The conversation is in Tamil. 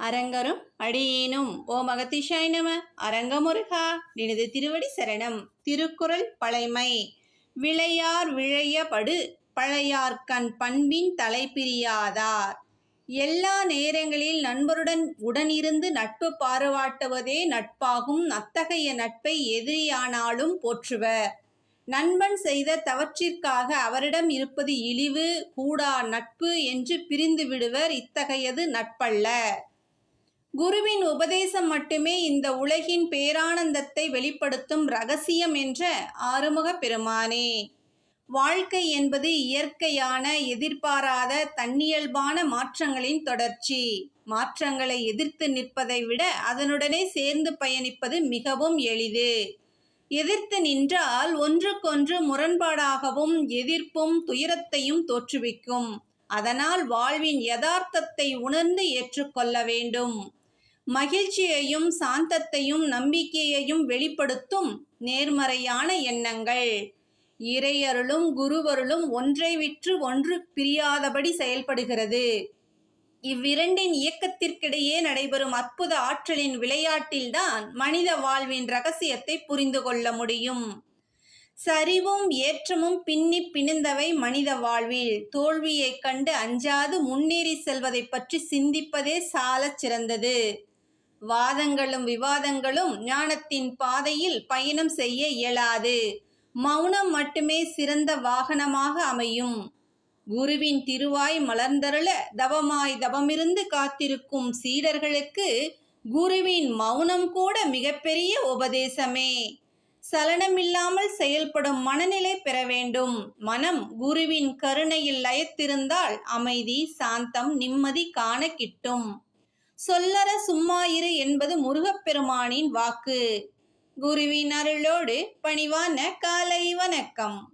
அரங்கரும் அடியேனும். ஓ மகத்திஷாய் நம. அரங்கமுருகா. நினது திருவடி சரணம். திருக்குறள் பழைமை. விளையார் விழையபடு. பழையார்கண் பண்பின் தலைப்பிரியாதார். எல்லா நேரங்களில் நண்பருடன் உடனிருந்து நட்பு பாராட்டுவதே நட்பாகும். அத்தகைய நட்பை எதிரியானாலும் போற்றுவர். நண்பன் செய்த தவற்றிற்காக அவரிடம் இருப்பது இழிவு கூடா நட்பு என்று பிரிந்து விடுவர் இத்தகையது நட்பல்ல. குருவின் உபதேசம் மட்டுமே இந்த உலகின் பேரானந்தத்தை வெளிப்படுத்தும் ரகசியம் என்ற ஆறுமுக பெருமானே. வாழ்க்கை என்பது இயற்கையான எதிர்பாராத தன்னியல்பான மாற்றங்களின் தொடர்ச்சி. மாற்றங்களை எதிர்த்து நிற்பதை விட அதனுடனே சேர்ந்து பயணிப்பது மிகவும் எளிது. எதிர்த்து நின்றால் ஒன்றுக்கொன்று முரண்பாடாகவும் எதிர்ப்பும் துயரத்தையும் தோற்றுவிக்கும். அதனால் வாழ்வின் யதார்த்தத்தை உணர்ந்து ஏற்றுக்கொள்ள வேண்டும். மகிழ்ச்சியையும் சாந்தத்தையும் நம்பிக்கையையும் வெளிப்படுத்தும் நேர்மறையான எண்ணங்கள். இறையருளும் குருவருளும் ஒன்றை விற்று ஒன்று பிரியாதபடி செயல்படுகிறது. இவ்விரண்டின் இயக்கத்திற்கிடையே நடைபெறும் அற்புத ஆற்றலின் விளையாட்டில்தான் மனித வாழ்வின் ரகசியத்தை புரிந்து கொள்ள முடியும். சரிவும் ஏற்றமும் பின்னி பிணிந்தவை மனித வாழ்வில். தோல்வியைக் கண்டு அஞ்சாது முன்னேறி செல்வதை பற்றி சிந்திப்பதே சாலச் சிறந்தது. வாதங்களும் விவாதங்களும் ஞானத்தின் பாதையில் பயணம் செய்ய இயலாது. மௌனம் மட்டுமே சிறந்த வாகனமாக அமையும். குருவின் திருவாய் மலர்ந்தருள தவமாய் தவமிருந்து காத்திருக்கும் சீடர்களுக்கு குருவின் மௌனம் கூட மிகப்பெரிய உபதேசமே. சலனமில்லாமல் செயல்படும் மனநிலை பெற வேண்டும். மனம் குருவின் கருணையில் லயத்திருந்தால் அமைதி சாந்தம் நிம்மதி காண கிட்டும். சொல்லற சும்மாயிரு என்பது முருகப்பெருமானின் வாக்கு. குருவின் அருளோடு பணிவான காலை வணக்கம்.